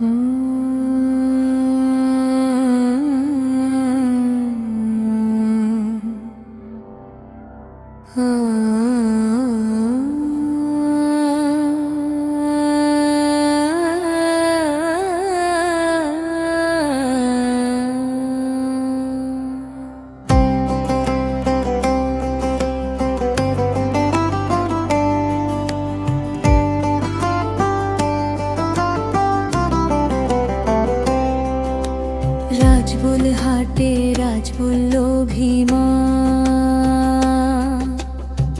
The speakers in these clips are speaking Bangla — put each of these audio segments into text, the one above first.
রাজবুল হাটে রাজবুল ভীমা,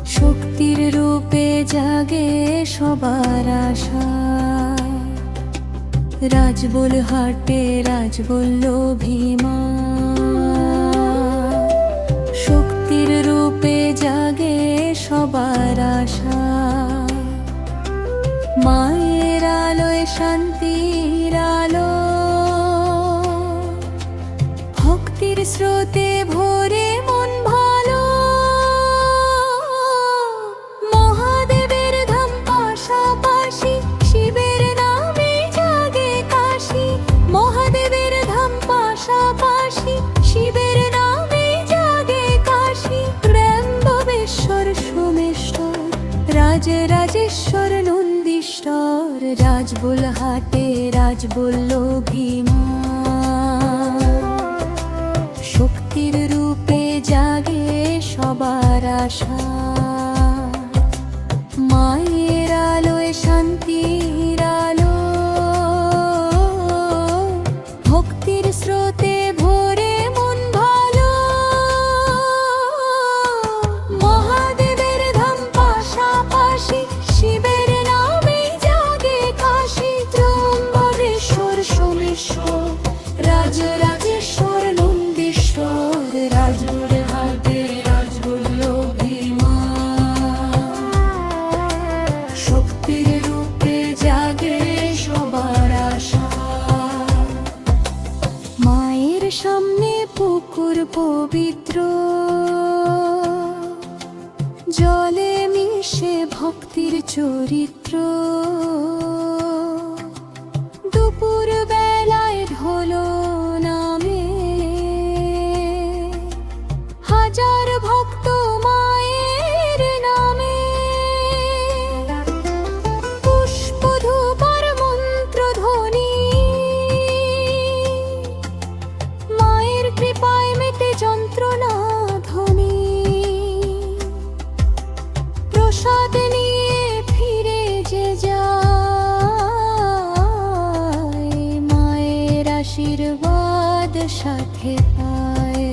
শক্তির রূপে জাগে সবার আশা। রাজবুল হাটে রাজবুল ভীমা, শক্তির রূপে জাগে সবার আশা। মায়ের আলোয় শান্তির আলো ভক্তির স্রোতে ভরে মন ভালো। মহাদেবের ধাম পাশাপাশি শিবের নামে জাগে কাশি। মহাদেবের ধাম পাশাপাশি শিবের নামে জাগে কাশি। ত্র্যম্বকেশ্বর সোমেশ্বর, রাজ রাজেশ্বর নন্দীশ্বর রাজবুল হাটে রাজবুল্ল ভীমা আশা মায়ের আলোয় শান্তির আলো। ভক্তির স্রোতে জলে মিশে ভক্তির চরিত্র। সাথে পায়।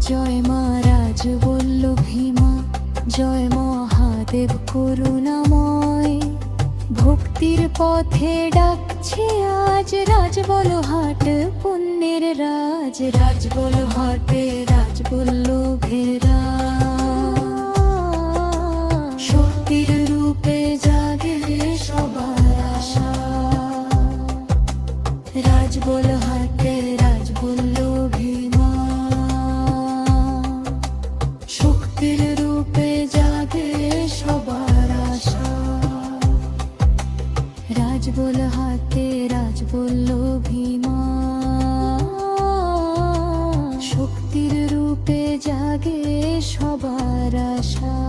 জয় মা বলল, ভীমা, জয় মহাদেব করুণাময়। ভক্তির পথে ডাকছে আজ রাজ বল হাট পুণ্যের রাজ রাজ বল হাটে রাজ বলল রাজ বল হাতে রাজ বলল ভীমা শক্তির রূপে জাগে সবার আশা।